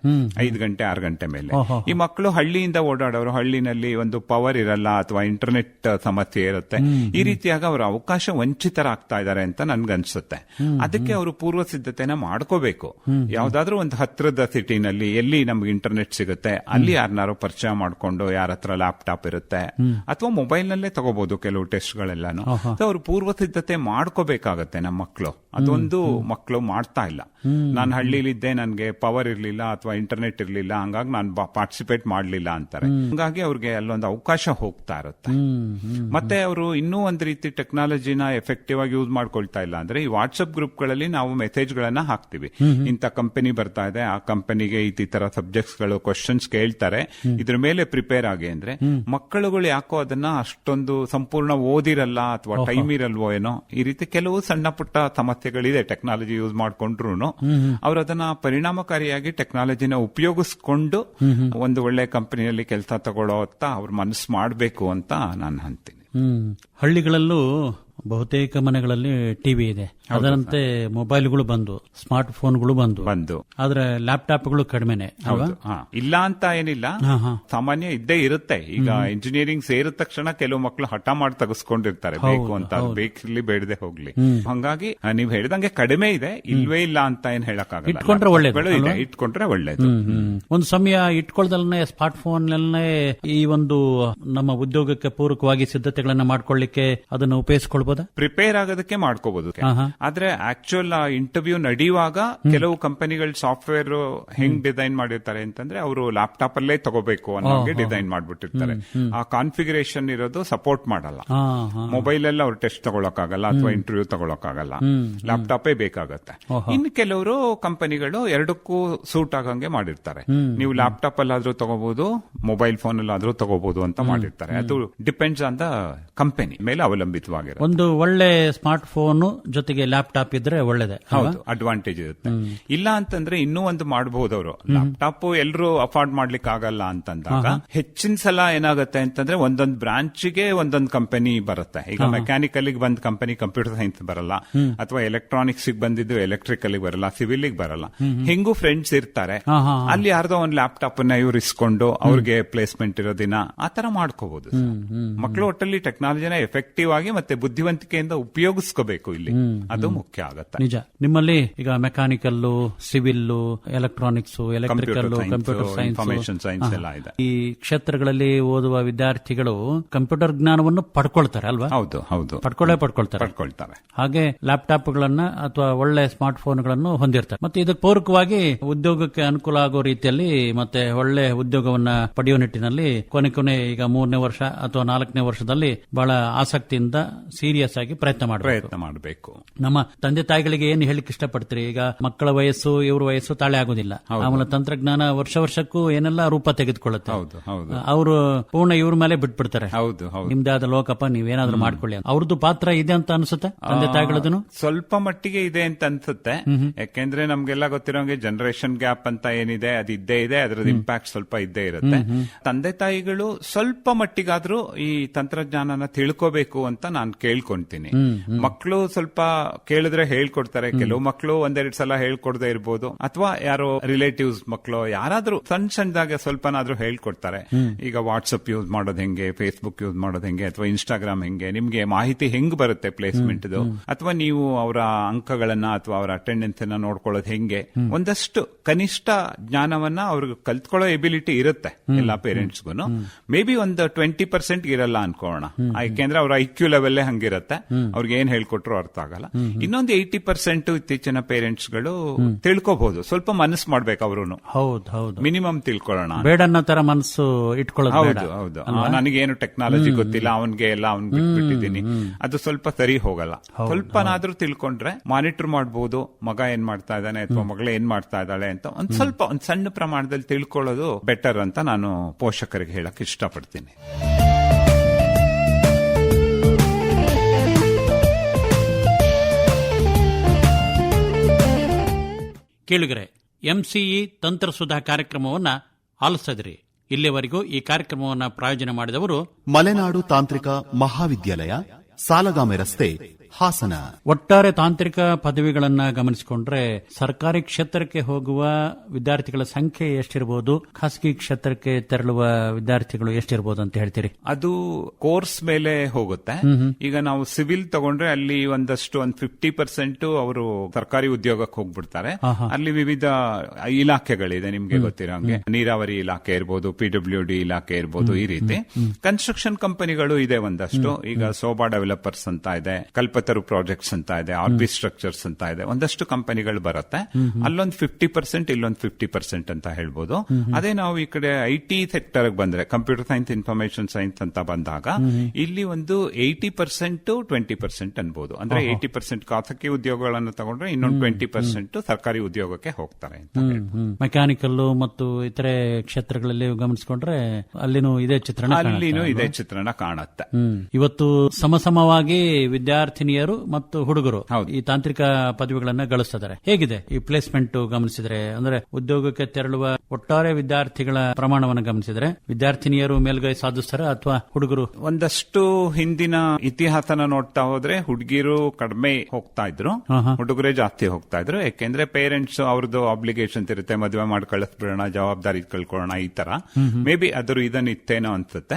ಐದು ಗಂಟೆ ಆರು ಗಂಟೆ ಮೇಲೆ. ಈ ಮಕ್ಕಳು ಹಳ್ಳಿಯಿಂದ ಓಡಾಡೋರು ಹಳ್ಳಿನಲ್ಲಿ ಒಂದು ಪವರ್ ಇರಲ್ಲ ಅಥವಾ ಇಂಟರ್ನೆಟ್ ಸಮಸ್ಯೆ ಇರುತ್ತೆ. ಈ ರೀತಿಯಾಗಿ ಅವರು ಅವಕಾಶ ವಂಚಿತರಾಗ್ತಾ ಇದ್ದಾರೆ ಅಂತ ನನ್ಗನ್ಸುತ್ತೆ. ಅದಕ್ಕೆ ಅವರು ಪೂರ್ವ ಸಿದ್ಧತೆನ ಮಾಡ್ಕೋಬೇಕು. ಯಾವ್ದಾದ್ರೂ ಒಂದು ಹತ್ರದ ಸಿಟಿನಲ್ಲಿ ಎಲ್ಲಿ ನಮ್ಗೆ ಇಂಟರ್ನೆಟ್ ಸಿಗುತ್ತೆ ಅಲ್ಲಿ ಯಾರನ್ನಾರು ಪರಿಚಯ ಮಾಡ್ಕೊಂಡು ಯಾರ ಹತ್ರ ಲ್ಯಾಪ್ಟಾಪ್ ಇರುತ್ತೆ ಅಥವಾ ಮೊಬೈಲ್ ನಲ್ಲೇ ತಗೋಬಹುದು ಕೆಲವು ಟೆಸ್ಟ್ ಗಳೆಲ್ಲಾನು ಅವರು ಪೂರ್ವ ಸಿದ್ಧತೆ ಮಾಡ್ಕೋಬೇಕಾಗತ್ತೆ ನಮ್ಮ ಮಕ್ಕಳು ಅದೊಂದು ಮಕ್ಕಳು ಮಾಡ್ತಾ ಇಲ್ಲ. ನಾನು ಹಳ್ಳಿಲಿದ್ದೆ ನನಗೆ ಪವರ್ ಇರಲಿಲ್ಲ ಅಥವಾ ಇಂಟರ್ನೆಟ್ ಇರಲಿಲ್ಲ ಹಂಗಾಗಿ ನಾನು ಪಾರ್ಟಿಸಿಪೇಟ್ ಮಾಡಲಿಲ್ಲ ಅಂತಾರೆ. ಹಂಗಾಗಿ ಅವ್ರಿಗೆ ಅಲ್ಲೊಂದು ಅವಕಾಶ ಹೋಗ್ತಾ ಇರುತ್ತೆ. ಮತ್ತೆ ಅವರು ಇನ್ನೂ ಒಂದು ರೀತಿ ಟೆಕ್ನಾಲಜಿನ ಎಫೆಕ್ಟಿವ್ ಆಗಿ ಯೂಸ್ ಮಾಡ್ಕೊಳ್ತಾ ಇಲ್ಲ ಅಂದ್ರೆ ಈ ವಾಟ್ಸ್ಆಪ್ ಗ್ರೂಪ್ಗಳಲ್ಲಿ ನಾವು ಮೆಸೇಜ್ ಗಳನ್ನ ಹಾಕ್ತಿವಿ. ಇಂಥ ಕಂಪನಿ ಬರ್ತಾ ಇದೆ ಆ ಕಂಪನಿಗೆ ಈ ತರ ಸಬ್ಜೆಕ್ಟ್ಸ್ಗಳು ಕ್ವಶನ್ಸ್ ಕೇಳ್ತಾರೆ. ಇದ್ರ ಮೇಲೆ ಪ್ರಿಪೇರ್ ಆಗಿ ಅಂದ್ರೆ ಮಕ್ಕಳುಗಳು ಯಾಕೋ ಅದನ್ನ ಅಷ್ಟೊಂದು ಸಂಪೂರ್ಣ ಓದಿರಲ್ಲ ಅಥವಾ ಟೈಮ್ ಇರಲ್ವೋ ಏನೋ ಈ ರೀತಿ ಕೆಲವು ಸಣ್ಣ ಪುಟ್ಟ ಸಮಸ್ಯೆಗಳಿದೆ ಟೆಕ್ನಾಲಜಿ ಯೂಸ್ ಮಾಡ್ಕೊಂಡ್ರು ಅವ್ರು ಅದನ್ನ ಪರಿಣಾಮಕಾರಿಯಾಗಿ ಟೆಕ್ನಾಲಜಿನ ಉಪಯೋಗಿಸ್ಕೊಂಡು ಒಂದು ಒಳ್ಳೆ ಕಂಪನಿಯಲ್ಲಿ ಕೆಲಸ ತಗೊಳ್ಳೋ ಅಂತ ಅವ್ರ ಮನಸ್ಸು ಮಾಡಬೇಕು ಅಂತ ನಾನು ಅಂತೀನಿ. ಹಳ್ಳಿಗಳಲ್ಲೂ ಬಹುತೇಕ ಮನೆಗಳಲ್ಲಿ ಟಿವಿ ಇದೆ. ಅದರಂತೆ ಮೊಬೈಲ್ಗಳು ಬಂದು ಸ್ಮಾರ್ಟ್ ಫೋನ್ಗಳು ಬಂದು. ಬಂದು. ಆದ್ರೆ ಲ್ಯಾಪ್ಟಾಪ್ಗಳು ಕಡಿಮೆನೆ ಅಲ್ವಾ? ಇಲ್ಲ ಅಂತ ಏನಿಲ್ಲ. ಸಾಮಾನ್ಯ ಇದ್ದೇ ಇರುತ್ತೆ. ಈಗ ಇಂಜಿನಿಯರಿಂಗ್ ಸೇರಿದ ತಕ್ಷಣ ಕೆಲವು ಮಕ್ಕಳು ಹಠ ಮಾಡಿ ತಗಸ್ಕೊಂಡಿರ್ತಾರೆ. ಬೇಕು ಅಂತ. ಬೇಕಿರ್ಲಿ ಬೇಡದೆ ಹೋಗ್ಲಿ. ಹಂಗಾಗಿ ನೀವ್ ಹೇಳಿದಂಗೆ ಕಡಿಮೆ ಇದೆ. ಇಲ್ವೇ ಇಲ್ಲ ಅಂತ ಏನ್ ಹೇಳಕ್ಕಾಗಲ್ಲ. ಇಟ್ಕೊಂಡ್ರೆ ಒಳ್ಳೇದು? ಇಟ್ಕೊಂಡ್ರೆ ಒಳ್ಳೇದು. ಒಂದು ಸಮಯ ಇಟ್ಕೊಳ್ದಲ್ಲೇ ಸ್ಮಾರ್ಟ್ ಫೋನ್ ಈ ಒಂದು ನಮ್ಮ ಉದ್ಯೋಗಕ್ಕೆ ಪೂರಕವಾಗಿ ಸಿದ್ಧತೆಗಳನ್ನ ಮಾಡ್ಕೊಳ್ಳಿಕ್ಕೆ ಅದನ್ನ ಉಪಯೋಗಿಸ್ಕೊಳ್ಬೋದಾ ಪ್ರಿಪೇರ್ ಆಗೋದಕ್ಕೆ ಮಾಡ್ಕೋಬಹುದು. ಆದ್ರೆ ಆಕ್ಚುಯಲ್ ಇಂಟರ್ವ್ಯೂ ನಡೆಯುವಾಗ ಕೆಲವು ಕಂಪನಿಗಳ ಸಾಫ್ಟ್ವೇರ್ ಹೆಂಗ್ ಡಿಸೈನ್ ಮಾಡಿರ್ತಾರೆ ಅಂತಂದ್ರೆ ಅವರು ಲ್ಯಾಪ್ಟಾಪ್ ಅಲ್ಲೇ ತಗೋಬೇಕು ಅನ್ನೋಂಗೆ ಡಿಸೈನ್ ಮಾಡ್ಬಿಟ್ಟಿರ್ತಾರೆ. ಆ ಕಾನ್ಫಿಗರೇಷನ್ ಇರೋದು ಸಪೋರ್ಟ್ ಮಾಡಲ್ಲ. ಮೊಬೈಲ್ ಅಲ್ಲಿ ಅವ್ರು ಟೆಸ್ಟ್ ತಗೊಳಕ್ಕಾಗಲ್ಲ ಅಥವಾ ಇಂಟರ್ವ್ಯೂ ತಗೊಳಕ್ಕಾಗಲ್ಲ. ಲ್ಯಾಪ್ಟಾಪೇ ಬೇಕಾಗತ್ತೆ. ಇನ್ನು ಕೆಲವರು ಕಂಪನಿಗಳು ಎರಡಕ್ಕೂ ಸೂಟ್ ಆಗಂಗೆ ಮಾಡಿರ್ತಾರೆ. ನೀವು ಲ್ಯಾಪ್ಟಾಪ್ ಅಲ್ಲಾದ್ರೂ ತಗೋಬಹುದು ಮೊಬೈಲ್ ಫೋನ್ ಅಲ್ಲಾದ್ರೂ ತಗೋಬಹುದು ಅಂತ ಮಾಡಿರ್ತಾರೆ. ಅದು ಡಿಪೆಂಡ್ಸ್ ಆನ್ ದ ಕಂಪನಿ ಮೇಲೆ ಅವಲಂಬಿತವಾಗಿರುತ್ತೆ. ಒಂದು ಒಳ್ಳೆ ಸ್ಮಾರ್ಟ್ ಫೋನ್ ಜೊತೆಗೆ ಲ್ಯಾಪ್ಟಾಪ್ ಇದ್ರೆ ಒಳ್ಳೇದೆ ಹೌದು ಅಡ್ವಾಂಟೇಜ್ ಇರುತ್ತೆ. ಇಲ್ಲ ಅಂತಂದ್ರೆ ಇನ್ನೂ ಒಂದು ಮಾಡಬಹುದು ಅವರು. ಲ್ಯಾಪ್ಟಾಪ್ ಎಲ್ಲರೂ ಅಫೋರ್ಡ್ ಮಾಡ್ಲಿಕ್ಕೆ ಆಗಲ್ಲ ಅಂತಂದಾಗ ಹೆಚ್ಚಿನ ಸಲ ಏನಾಗುತ್ತೆ ಅಂತಂದ್ರೆ ಒಂದೊಂದು ಬ್ರಾಂಚ್ಗೆ ಒಂದೊಂದು ಕಂಪನಿ ಬರುತ್ತೆ. ಈಗ ಮೆಕ್ಯಾನಿಕಲ್ ಬಂದ್ ಕಂಪನಿ ಕಂಪ್ಯೂಟರ್ ಸೈನ್ಸ್ ಬರಲ್ಲ ಅಥವಾ ಎಲೆಕ್ಟ್ರಾನಿಕ್ಸ್ ಬಂದಿದ್ದು ಎಲೆಕ್ಟ್ರಿಕಲ್ ಬರಲ್ಲ ಸಿವಿಲ್ ಬರಲ್ಲ. ಹೆಂಗೂ ಫ್ರೆಂಡ್ಸ್ ಇರ್ತಾರೆ. ಅಲ್ಲಿ ಯಾರ್ದೋ ಒಂದು ಲ್ಯಾಪ್ಟಾಪ್ನ ಇವ್ರು ಇಸ್ಕೊಂಡು ಅವ್ರಿಗೆ ಪ್ಲೇಸ್ಮೆಂಟ್ ಇರೋ ದಿನ ಆತರ ಮಾಡ್ಕೋಬಹುದು ಮಕ್ಕಳು ಒಟ್ಟಲ್ಲಿ ಟೆಕ್ನಾಲಜಿನ ಎಫೆಕ್ಟಿವ್ ಆಗಿ ಮತ್ತೆ ಬುದ್ಧಿವಂತಿಕೆಯಿಂದ ಉಪಯೋಗಿಸ್ಕೋಬೇಕು ಇಲ್ಲಿ. ಅದು ಮುಖ್ಯ ಆಗುತ್ತೆ. ನಿಜ. ನಿಮ್ಮಲ್ಲಿ ಈಗ mechanical civil electronics electrical computer science science ಎಲ್ಲ ಇದೆ. ಈ ಕ್ಷೇತ್ರಗಳಲ್ಲಿ ಓದುವ ವಿದ್ಯಾರ್ಥಿಗಳು ಕಂಪ್ಯೂಟರ್ ಜ್ಞಾನವನ್ನು ಪಡ್ಕೊಳ್ತಾರೆ ಅಲ್ವಾ? ಹೌದು ಹೌದು. ಪಡ್ಕೊಳ್ಳೇ ಪಡ್ಕೊಳ್ತಾರೆ. ಪಡ್ಕೊಳ್ತಾರೆ. ಹಾಗೆ ಲ್ಯಾಪ್ಟಾಪ್ ಗಳನ್ನ ಅಥವಾ ಒಳ್ಳೆ ಸ್ಮಾರ್ಟ್ ಫೋನ್ಗಳನ್ನು ಹೊಂದಿರ್ತಾರೆ. ಮತ್ತೆ ಇದಕ್ಕೆ ಪೂರಕವಾಗಿ ಉದ್ಯೋಗಕ್ಕೆ ಅನುಕೂಲ ಆಗೋ ರೀತಿಯಲ್ಲಿ ಮತ್ತೆ ಒಳ್ಳೆ ಉದ್ಯೋಗವನ್ನ ಪಡೆಯುವ ನಿಟ್ಟಿನಲ್ಲಿ ಕೊನೆ ಕೊನೆ ಈಗ ಮೂರನೇ ವರ್ಷ ಅಥವಾ ನಾಲ್ಕನೇ ವರ್ಷದಲ್ಲಿ ಬಹಳ ಆಸಕ್ತಿಯಿಂದ ಸೀರಿಯಸ್ ಆಗಿ ಪ್ರಯತ್ನ ಮಾಡಬೇಕು. ಪ್ರಯತ್ನ ಮಾಡಬೇಕು. ನಮ್ಮ ತಂದೆ ತಾಯಿಗಳಿಗೆ ಏನು ಹೇಳಿಕ್ ಇಷ್ಟಪಡ್ತೀರಿ? ಈಗ ಮಕ್ಕಳ ವಯಸ್ಸು ಇವ್ರ ವಯಸ್ಸು ತಾಳೆ ಆಗುದಿಲ್ಲ. ಆಮೇಲೆ ತಂತ್ರಜ್ಞಾನ ವರ್ಷ ವರ್ಷಕ್ಕೂ ಏನೆಲ್ಲ ರೂಪ ತೆಗೆದುಕೊಳ್ಳುತ್ತೆ. ಹೌದು ಹೌದು. ಅವರು ಪೂರ್ಣ ಇವ್ರ ಮೇಲೆ ಬಿಟ್ಬಿಡ್ತಾರೆ. ಹೌದು ಹೌದು. ನಿಮ್ದೇ ಆದ ಲೋಕಪ್ಪ ನೀವೇನಾದ್ರೂ ಮಾಡ್ಕೊಳ್ಳಿ ಅವ್ರದ್ದು ಪಾತ್ರ ಇದೆ ಅಂತ ಅನ್ಸುತ್ತೆ ತಂದೆ ತಾಯಿಗಳದನು? ಸ್ವಲ್ಪ ಮಟ್ಟಿಗೆ ಇದೆ ಅಂತ ಅನ್ಸುತ್ತೆ. ಯಾಕೆಂದ್ರೆ ನಮ್ಗೆಲ್ಲ ಗೊತ್ತಿರೋಂಗೆ ಜನರೇಷನ್ ಗ್ಯಾಪ್ ಅಂತ ಏನಿದೆ ಅದು ಇದ್ದೇ ಇದೆ ಅದರ ಇಂಪ್ಯಾಕ್ಟ್ ಸ್ವಲ್ಪ ಇದ್ದೇ ಇರುತ್ತೆ. ತಂದೆ ತಾಯಿಗಳು ಸ್ವಲ್ಪ ಮಟ್ಟಿಗಾದ್ರೂ ಈ ತಂತ್ರಜ್ಞಾನನ ತಿಳ್ಕೋಬೇಕು ಅಂತ ನಾನು ಕೇಳ್ಕೊಂತೀನಿ ಮಕ್ಕಳು ಸ್ವಲ್ಪ ಕೇಳಿದ್ರೆ ಹೇಳ್ಕೊಡ್ತಾರೆ. ಕೆಲವು ಮಕ್ಕಳು ಒಂದೆರಡು ಸಲ ಹೇಳ್ಕೊಡ್ದೇ ಇರ್ಬೋದು. ಅಥವಾ ಯಾರೋ ರಿಲೇಟಿವ್ಸ್ ಮಕ್ಕಳು ಯಾರಾದ್ರೂ ಸಣ್ಣ ಸಣ್ಣದಾಗ ಸ್ವಲ್ಪನಾದ್ರೂ ಹೇಳ್ಕೊಡ್ತಾರೆ. ಈಗ ವಾಟ್ಸ್ಆಪ್ ಯೂಸ್ ಮಾಡೋದು ಹೆಂಗೆ? ಫೇಸ್ಬುಕ್ ಯೂಸ್ ಮಾಡೋದು ಹೆಂಗೆ? ಅಥವಾ ಇನ್ಸ್ಟಾಗ್ರಾಮ್ ಹೆಂಗೆ? ನಿಮ್ಗೆ ಮಾಹಿತಿ ಹೆಂಗ್ ಬರುತ್ತೆ ಪ್ಲೇಸ್ಮೆಂಟ್ ಅಥವಾ ನೀವು ಅವರ ಅಂಕಗಳನ್ನ ಅಥವಾ ಅವರ ಅಟೆಂಡೆನ್ಸ್ ಅನ್ನ ನೋಡ್ಕೊಳ್ಳೋದು ಹೆಂಗೆ? ಒಂದಷ್ಟು ಕನಿಷ್ಠ ಜ್ಞಾನವನ್ನ ಅವ್ರಿಗೆ ಕಲ್ತ್ಕೊಳ್ಳೋ ಎಬಿಲಿಟಿ ಇರುತ್ತೆ ಎಲ್ಲಾ ಪೇರೆಂಟ್ಸ್ಗೂ ಮೇ ಬಿ ಒಂದು ಟ್ವೆಂಟಿ ಪರ್ಸೆಂಟ್ ಇರಲ್ಲ ಅನ್ಕೋಣ. ಯಾಕೆಂದ್ರೆ ಅವ್ರ ಐಕ್ಯೂ ಕ್ಯೂ ಲೆವೆಲ್ ಹಂಗಿರುತ್ತೆ ಅವ್ರಿಗೆ ಏನ್ ಹೇಳ್ಕೊಟ್ರು ಅರ್ಥ ಆಗಲ್ಲ. ಇನ್ನೊಂದು ಏಯ್ಟಿ ಪರ್ಸೆಂಟ್ ಇತ್ತೀಚಿನ ಪೇರೆಂಟ್ಸ್ಗಳು ತಿಳ್ಕೊಬಹುದು ಸ್ವಲ್ಪ ಮನಸ್ಸು ಮಾಡ್ಬೇಕು ಅವರು ಹೌದು ಹೌದು. ಮಿನಿಮಮ್ ತಿಳ್ಕೊಳ್ಳೋಣ ಬೇಡ ಅನ್ನೋ ತರ ಮನಸ್ಸು ಇಟ್ಕೊಳ್ಳೋದು ಹೌದು ಹೌದು. ನನಗೇನು ಟೆಕ್ನಾಲಜಿ ಗೊತ್ತಿಲ್ಲ ಅವನ್ಗೆ ಎಲ್ಲ ಅವ್ನ್ ಬಿಟ್ಬಿಟ್ಟಿದ್ದೀನಿ ಅದು ಸ್ವಲ್ಪ ಸರಿ ಹೋಗಲ್ಲ. ಸ್ವಲ್ಪನಾದ್ರೂ ತಿಳ್ಕೊಂಡ್ರೆ ಮಾನಿಟರ್ ಮಾಡಬಹುದು ಮಗ ಏನ್ ಮಾಡ್ತಾ ಇದ್ದಾನೆ ಅಥವಾ ಮಗಳು ಏನ್ ಮಾಡ್ತಾ ಇದ್ದಾಳೆ ಅಂತ ಒಂದ್ ಸ್ವಲ್ಪ ಒಂದ್ ಸಣ್ಣ ಪ್ರಮಾಣದಲ್ಲಿ ತಿಳ್ಕೊಳ್ಳೋದು ಬೆಟರ್ ಅಂತ ನಾನು ಪೋಷಕರಿಗೆ ಹೇಳಕ್ ಇಷ್ಟಪಡ್ತೀನಿ. ಕೇಳುಗರೆ ಎಂಸಿಇ ತಂತ್ರಸುಧಾ ಕಾರ್ಯಕ್ರಮವನ್ನ ಆಲಿಸಿದ್ರಿ. ಇಲ್ಲಿವರೆಗೂ ಈ ಕಾರ್ಯಕ್ರಮವನ್ನ ಪ್ರಾಯೋಜನೆ ಮಾಡಿದವರು ಮಲೆನಾಡು ತಾಂತ್ರಿಕ ಮಹಾವಿದ್ಯಾಲಯ, ಸಾಲಗಾಮೆ ರಸ್ತೆ ಹಾಸನ. ಒಟ್ಟಾರೆ ತಾಂತ್ರಿಕ ಪದವಿಗಳನ್ನ ಗಮನಿಸಿಕೊಂಡ್ರೆ ಸರ್ಕಾರಿ ಕ್ಷೇತ್ರಕ್ಕೆ ಹೋಗುವ ವಿದ್ಯಾರ್ಥಿಗಳ ಸಂಖ್ಯೆ ಎಷ್ಟಿರಬಹುದು ಖಾಸಗಿ ಕ್ಷೇತ್ರಕ್ಕೆ ತೆರಳುವ ವಿದ್ಯಾರ್ಥಿಗಳು ಎಷ್ಟಿರಬಹುದು ಅಂತ ಹೇಳ್ತೀರಿ? ಅದು ಕೋರ್ಸ್ ಮೇಲೆ ಹೋಗುತ್ತೆ. ಈಗ ನಾವು ಸಿವಿಲ್ ತಗೊಂಡ್ರೆ ಅಲ್ಲಿ ಒಂದಷ್ಟು ಒಂದ್ ಫಿಫ್ಟಿ ಪರ್ಸೆಂಟ್ ಅವರು ಸರ್ಕಾರಿ ಉದ್ಯೋಗಕ್ಕೆ ಹೋಗ್ಬಿಡ್ತಾರೆ. ಅಲ್ಲಿ ವಿವಿಧ ಇಲಾಖೆಗಳಿದೆ ನಿಮ್ಗೆ ಗೊತ್ತಿರೋಂಗೆ ನೀರಾವರಿ ಇಲಾಖೆ ಇರ್ಬೋದು ಪಿಡಬ್ಲ್ಯೂ ಡಿ ಇಲಾಖೆ ಇರ್ಬೋದು ಈ ರೀತಿ. ಕನ್ಸ್ಟ್ರಕ್ಷನ್ ಕಂಪನಿಗಳು ಇದೆ ಒಂದಷ್ಟು. ಈಗ ಸೋಬಾ ಡೆವಲಪರ್ಸ್ ಅಂತ ಇದೆ. ಕಲ್ಪತರು ಪ್ರಾಜೆಕ್ಟ್ಸ್ ಅಂತ ಇದೆ ಆರ್ಬಿ ಸ್ಟ್ರಕ್ಚರ್ಸ್ ಅಂತ ಇದೆ. ಒಂದಷ್ಟು ಕಂಪನಿಗಳು ಬರುತ್ತೆ. ಅಲ್ಲೊಂದು ಫಿಫ್ಟಿ ಪರ್ಸೆಂಟ್ ಇಲ್ಲೊಂದು ಫಿಫ್ಟಿ ಪರ್ಸೆಂಟ್ ಅಂತ ಹೇಳ್ಬೋದು. ಅದೇ ನಾವು ಈ ಕಡೆ ಐ ಟಿ ಸೆಕ್ಟರ್ ಬಂದ್ರೆ ಕಂಪ್ಯೂಟರ್ ಸೈನ್ಸ್ ಇನ್ಫಾರ್ಮೇಶನ್ ಸೈನ್ಸ್ ಅಂತ ಬಂದಾಗ ಇಲ್ಲಿ ಒಂದು ಏಯ್ಟಿ ಪರ್ಸೆಂಟ್ ಟ್ವೆಂಟಿ ಪರ್ಸೆಂಟ್ ಅನ್ಬೋದು. ಅಂದ್ರೆ ಏಯ್ಟಿ ಪರ್ಸೆಂಟ್ ಖಾಸಗಿ ಉದ್ಯೋಗಗಳನ್ನು ತಗೊಂಡ್ರೆ ಇನ್ನೊಂದು ಟ್ವೆಂಟಿ ಪರ್ಸೆಂಟ್ ಸರ್ಕಾರಿ ಉದ್ಯೋಗಕ್ಕೆ ಹೋಗ್ತಾರೆ ಅಂತ ಮೆಕ್ಯಾನಿಕಲ್ ಮತ್ತು ಇತರೆ ಕ್ಷೇತ್ರಗಳಲ್ಲಿ ಗಮನಿಸಿಕೊಂಡ್ರೆ ಅಲ್ಲಿನೂ ಇದೇ ಚಿತ್ರಣ ಅಲ್ಲಿನೂ ಇದೇ ಚಿತ್ರಣ ಕಾಣುತ್ತೆ. ಇವತ್ತು ಸಮಸಮವಾಗಿ ವಿದ್ಯಾರ್ಥಿನಿಯರು ಮತ್ತು ಹುಡುಗರು. ಈ ತಾಂತ್ರಿಕ ಪದವಿಗಳನ್ನ ಗಳಿಸ್ತಿದ್ದಾರೆ. ಹೇಗಿದೆ ಈ ಪ್ಲೇಸ್ಮೆಂಟ್ ಗಮನಿಸಿದ್ರೆ? ಅಂದ್ರೆ ಉದ್ಯೋಗಕ್ಕೆ ತೆರಳುವ ಒಟ್ಟಾರೆ ವಿದ್ಯಾರ್ಥಿಗಳ ಪ್ರಮಾಣವನ್ನು ಗಮನಿಸಿದ್ರೆ? ವಿದ್ಯಾರ್ಥಿನಿಯರು ಮೇಲ್ಗೈ ಸಾಧಿಸ್ತಾರೆ ಅಥವಾ ಹುಡುಗರು? ಒಂದಷ್ಟು ಹಿಂದಿನ ಇತಿಹಾಸನ ನೋಡ್ತಾ ಹೋದ್ರೆ ಹುಡುಗಿರು ಕಡಿಮೆ ಹೋಗ್ತಾ ಇದ್ರು. ಹುಡುಗರೇ ಜಾಸ್ತಿ ಹೋಗ್ತಾ ಇದ್ರು. ಯಾಕೆಂದ್ರೆ ಪೇರೆಂಟ್ಸ್ ಅವ್ರದ್ದು ಅಬ್ಲಿಗೇಷನ್ ಇರುತ್ತೆ ಮದುವೆ ಮಾಡಿ ಕಳಿಸ್ಬಿಡೋಣ ಜವಾಬ್ದಾರಿ ಕಳ್ಕೊಳ್ಳೋಣ ಈ ತರ. ಮೇ ಬಿ ಅದ್ರ ಇದನ್ನ ಇತ್ತೇನೋ ಅನ್ಸುತ್ತೆ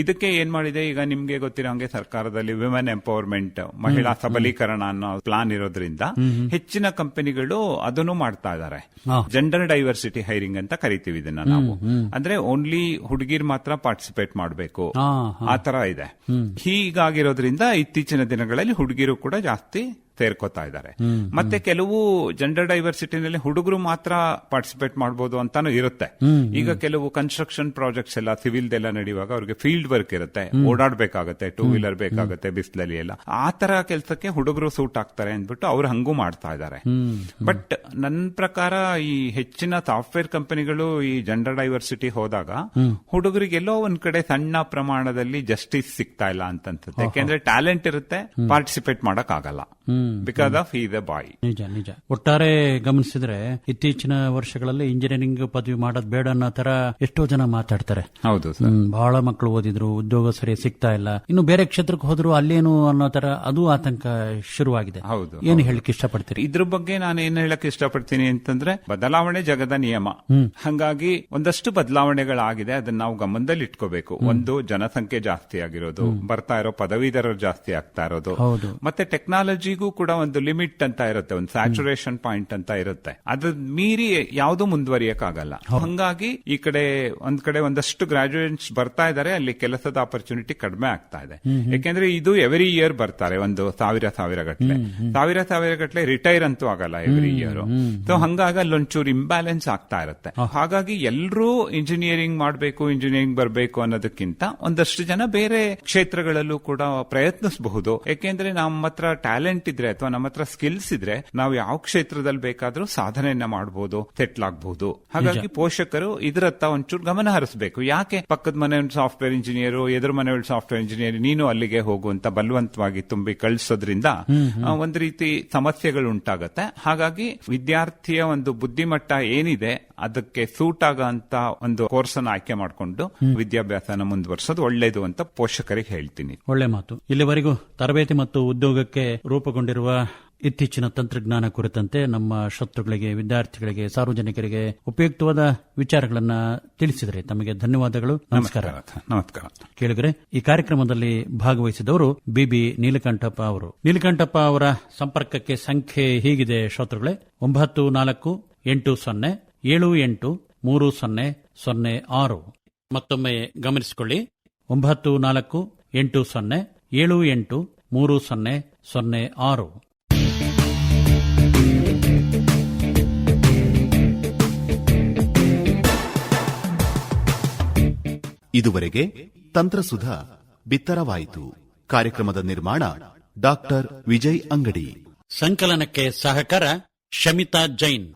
ಇದಕ್ಕೆ ಏನ್ ಮಾಡಿದೆ? ಈಗ ನಿಮ್ಗೆ ಗೊತ್ತಿರೋ ಹಂಗೆ ಸರ್ಕಾರದಲ್ಲಿ ವಿಮೆನ್ ಎಂಪವರ್ಮೆಂಟ್ ಮಹಿಳಾ ಸಬಲೀಕರಣ ಅನ್ನೋ ಪ್ಲಾನ್ ಇರೋದ್ರಿಂದ ಹೆಚ್ಚಿನ ಕಂಪನಿಗಳು ಅದನ್ನು ಮಾಡ್ತಾ ಇದ್ದಾರೆ ಹಾ. ಜೆಂಡರ್ ಡೈವರ್ಸಿಟಿ ಹೈರಿಂಗ್ ಅಂತ ಕರಿತೀವಿ ಇದನ್ನ ನಾವು. ಅಂದ್ರೆ ಓನ್ಲಿ ಹುಡುಗಿರ್ ಮಾತ್ರ ಪಾರ್ಟಿಸಿಪೇಟ್ ಮಾಡಬೇಕು. ಆ ತರ ಇದೆ. ಹೀಗಾಗಿರೋದ್ರಿಂದ ಇತ್ತೀಚಿನ ದಿನಗಳಲ್ಲಿ ಹುಡುಗಿರು ಕೂಡ ಜಾಸ್ತಿ ಸೇರ್ಕೋತಾ ಇದ್ದಾರೆ. ಮತ್ತೆ ಕೆಲವು ಜೆಂಡರ್ ಡೈವರ್ಸಿಟಿನಲ್ಲಿ ಹುಡುಗರು ಮಾತ್ರ ಪಾರ್ಟಿಸಿಪೇಟ್ ಮಾಡಬಹುದು ಅಂತಾನು ಇರುತ್ತೆ. ಈಗ ಕೆಲವು ಕನ್ಸ್ಟ್ರಕ್ಷನ್ ಪ್ರಾಜೆಕ್ಟ್ಸ್ ಎಲ್ಲ ಸಿವಿಲ್ ಎಲ್ಲ ನಡೆಯುವಾಗ ಅವ್ರಿಗೆ ಫೀಲ್ಡ್ ವರ್ಕ್ ಇರುತ್ತೆ. ಓಡಾಡ್ಬೇಕಾಗತ್ತೆ ಟೂ ವೀಲರ್ ಬೇಕಾಗತ್ತೆ ಬಿಸಿಲಲ್ಲಿ ಎಲ್ಲ. ಆ ತರ ಕೆಲಸಕ್ಕೆ ಹುಡುಗರು ಸೂಟ್ ಆಗ್ತಾರೆ ಅಂದ್ಬಿಟ್ಟು ಅವ್ರು ಹಂಗೂ ಮಾಡ್ತಾ ಇದ್ದಾರೆ. ಬಟ್ ನನ್ನ ಪ್ರಕಾರ ಈ ಹೆಚ್ಚಿನ ಸಾಫ್ಟ್ವೇರ್ ಕಂಪನಿಗಳು ಈ ಜೆಂಡರ್ ಡೈವರ್ಸಿಟಿ ಹೋದಾಗ ಹುಡುಗರಿಗೆಲ್ಲೋ ಒಂದ್ ಕಡೆ ಸಣ್ಣ ಪ್ರಮಾಣದಲ್ಲಿ ಜಸ್ಟಿಸ್ ಸಿಗ್ತಾ ಇಲ್ಲ ಅಂತ ಅನ್ಸುತ್ತೆ ಯಾಕೆಂದ್ರೆ ಟ್ಯಾಲೆಂಟ್ ಇರುತ್ತೆ ಪಾರ್ಟಿಸಿಪೇಟ್ ಮಾಡಕ್ ಆಗಲ್ಲ ಬಿಕಾಸ್ ಆಫ್ ಈ ಬಾಯ್ ನಿಜ ನಿಜ. ಒಟ್ಟಾರೆ ಗಮನಿಸಿದ್ರೆ ಇತ್ತೀಚಿನ ವರ್ಷಗಳಲ್ಲಿ ಇಂಜಿನಿಯರಿಂಗ್ ಪದವಿ ಮಾಡೋದ್ ಬೇಡ ಅನ್ನೋ ತರ ಎಷ್ಟೋ ಜನ ಮಾತಾಡ್ತಾರೆ. ಹೌದು ಬಹಳ ಮಕ್ಕಳು ಓದಿದ್ರು ಉದ್ಯೋಗ ಸರಿ ಸಿಗ್ತಾ ಇಲ್ಲ. ಇನ್ನು ಬೇರೆ ಕ್ಷೇತ್ರಕ್ಕೆ ಹೋದ್ರು ಅಲ್ಲೇನು ಅನ್ನೋ ತರ ಅದು ಆತಂಕ ಶುರುವಾಗಿದೆ. ಹೌದು, ಏನು ಹೇಳಕ್ ಇಷ್ಟಪಡ್ತೀರಿ? ಇದ್ರ ಬಗ್ಗೆ ನಾನು ಏನ್ ಹೇಳಕ್ ಇಷ್ಟಪಡ್ತೀನಿ ಅಂತಂದ್ರೆ ಬದಲಾವಣೆ ಜಗದ ನಿಯಮ. ಹಂಗಾಗಿ ಒಂದಷ್ಟು ಬದಲಾವಣೆಗಳಾಗಿದೆ ಅದನ್ನ ನಾವು ಗಮನದಲ್ಲಿ ಇಟ್ಕೋಬೇಕು. ಒಂದು ಜನಸಂಖ್ಯೆ ಜಾಸ್ತಿ ಆಗಿರೋದು ಬರ್ತಾ ಇರೋ ಪದವೀಧರರು ಜಾಸ್ತಿ ಆಗ್ತಾ ಇರೋದು. ಮತ್ತೆ ಮತ್ತೆ ಟೆಕ್ನಾಲಜಿಗೂ ಕೂಡ ಒಂದು ಲಿಮಿಟ್ ಅಂತ ಇರುತ್ತೆ ಒಂದು ಸ್ಯಾಚುರೇಷನ್ ಪಾಯಿಂಟ್ ಅಂತ ಇರುತ್ತೆ. ಅದ್ರ ಮೀರಿ ಯಾವುದು ಮುಂದುವರಿಯಕ್ಕಾಗಲ್ಲ. ಹಂಗಾಗಿ ಈ ಕಡೆ ಒಂದ್ ಕಡೆ ಒಂದಷ್ಟು ಗ್ರಾಜುಯೇಟ್ಸ್ ಬರ್ತಾ ಇದಾರೆ ಅಲ್ಲಿ ಕೆಲಸದ ಆಪರ್ಚುನಿಟಿ ಕಡಿಮೆ ಆಗ್ತಾ ಇದೆ. ಯಾಕೆಂದ್ರೆ ಇದು ಎವ್ರಿ ಇಯರ್ ಬರ್ತಾರೆ ಒಂದು ಸಾವಿರ ಸಾವಿರ ಗಟ್ಟಲೆ ಸಾವಿರ ಸಾವಿರ ಗಟ್ಟಲೆ ರಿಟೈರ್ ಅಂತೂ ಆಗಲ್ಲ ಎವ್ರಿ ಇಯರ್ ಸೊ ಹಂಗಾಗಿ ಅಲ್ಲೊಂಚೂರು ಇಂಬ್ಯಾಲೆನ್ಸ್ ಆಗ್ತಾ ಇರುತ್ತೆ. ಹಾಗಾಗಿ ಎಲ್ಲರೂ ಇಂಜಿನಿಯರಿಂಗ್ ಮಾಡಬೇಕು ಇಂಜಿನಿಯರಿಂಗ್ ಬರಬೇಕು ಅನ್ನೋದಕ್ಕಿಂತ ಒಂದಷ್ಟು ಜನ ಬೇರೆ ಕ್ಷೇತ್ರಗಳಲ್ಲೂ ಕೂಡ ಪ್ರಯತ್ನಿಸಬಹುದು. ಯಾಕೆಂದ್ರೆ ನಮ್ಮ ಹತ್ರ ಟ್ಯಾಲೆಂಟ್ ಇದ್ರೆ ಅಥವಾ ನಮ್ಮ ಹತ್ರ ಸ್ಕಿಲ್ಸ್ ಇದ್ರೆ ನಾವು ಯಾವ ಕ್ಷೇತ್ರದಲ್ಲಿ ಬೇಕಾದ್ರೂ ಸಾಧನೆಯನ್ನ ಮಾಡಬಹುದು ಸೆಟ್ಲ್ ಆಗಬಹುದು ಹಾಗಾಗಿ ಪೋಷಕರು ಇದರತ್ತ ಒಂಚೂರು ಗಮನ ಹರಿಸಬೇಕು. ಯಾಕೆ? ಪಕ್ಕದ ಮನೆ ಸಾಫ್ಟ್ವೇರ್ ಇಂಜಿನಿಯರ್ ಎದುರು ಮನೆ ಸಾಫ್ಟ್ವೇರ್ ಇಂಜಿನಿಯರ್ ನೀನು ಅಲ್ಲಿಗೆ ಹೋಗು ಅಂತ ಬಲವಂತವಾಗಿ ತುಂಬಿ ಕಳಿಸೋದ್ರಿಂದ ಒಂದ್ ರೀತಿ ಸಮಸ್ಯೆಗಳು ಉಂಟಾಗತ್ತೆ. ಹಾಗಾಗಿ ವಿದ್ಯಾರ್ಥಿಯ ಒಂದು ಬುದ್ಧಿಮಟ್ಟ ಏನಿದೆ ಅದಕ್ಕೆ ಸೂಟ್ ಆಗಂತ ಒಂದು ಕೋರ್ಸ್ ಅನ್ನು ಆಯ್ಕೆ ಮಾಡಿಕೊಂಡು ವಿದ್ಯಾಭ್ಯಾಸನ ಮುಂದುವರಿಸೋದು ಒಳ್ಳೇದು ಅಂತ ಪೋಷಕರಿಗೆ ಹೇಳ್ತೀನಿ. ಒಳ್ಳೆ ಮಾತು. ಇಲ್ಲಿವರೆಗೂ ತರಬೇತಿ ಮತ್ತು ಉದ್ಯೋಗಕ್ಕೆ ರೂಪುಗೊಂಡಿರುವ ಇತ್ತೀಚಿನ ತಂತ್ರಜ್ಞಾನ ಕುರಿತಂತೆ ನಮ್ಮ ಶತ್ರುಗಳಿಗೆ ವಿದ್ಯಾರ್ಥಿಗಳಿಗೆ ಸಾರ್ವಜನಿಕರಿಗೆ ಉಪಯುಕ್ತವಾದ ವಿಚಾರಗಳನ್ನ ತಿಳಿಸಿದರೆ ತಮಗೆ ಧನ್ಯವಾದಗಳು. ನಮಸ್ಕಾರ. ನಮಸ್ಕಾರ. ಕೇಳಿದರೆ ಈ ಕಾರ್ಯಕ್ರಮದಲ್ಲಿ ಭಾಗವಹಿಸಿದವರು ಬಿಬಿ ನೀಲಕಂಠಪ್ಪ ಅವರು. ನೀಲಕಂಠಪ್ಪ ಅವರ ಸಂಪರ್ಕಕ್ಕೆ ಸಂಖ್ಯೆ ಹೀಗಿದೆ ಶ್ರೋತೃಗಳೇ ಒಂಬತ್ತು ನಾಲ್ಕು ಎಂಟು ಸೊನ್ನೆ ಏಳು ಎಂಟು ಮೂರು ಸೊನ್ನೆ ಸೊನ್ನೆ ಆರು. ಮತ್ತೊಮ್ಮೆ ಗಮನಿಸಿಕೊಳ್ಳಿ. ಒಂಬತ್ತು ನಾಲ್ಕು ಎಂಟು ಸೊನ್ನೆ ಏಳು ಎಂಟು ಮೂರು ಸೊನ್ನೆ ಸೊನ್ನೆ ಆರು. ಇದುವರೆಗೆ ತಂತ್ರಸುಧ ಬಿತ್ತರವಾಯಿತು. ಕಾರ್ಯಕ್ರಮದ ನಿರ್ಮಾಣ ಡಾಕ್ಟರ್ ವಿಜಯ್ ಅಂಗಡಿ. ಸಂಕಲನಕ್ಕೆ ಸಹಕಾರ ಶಮಿತಾ ಜೈನ್.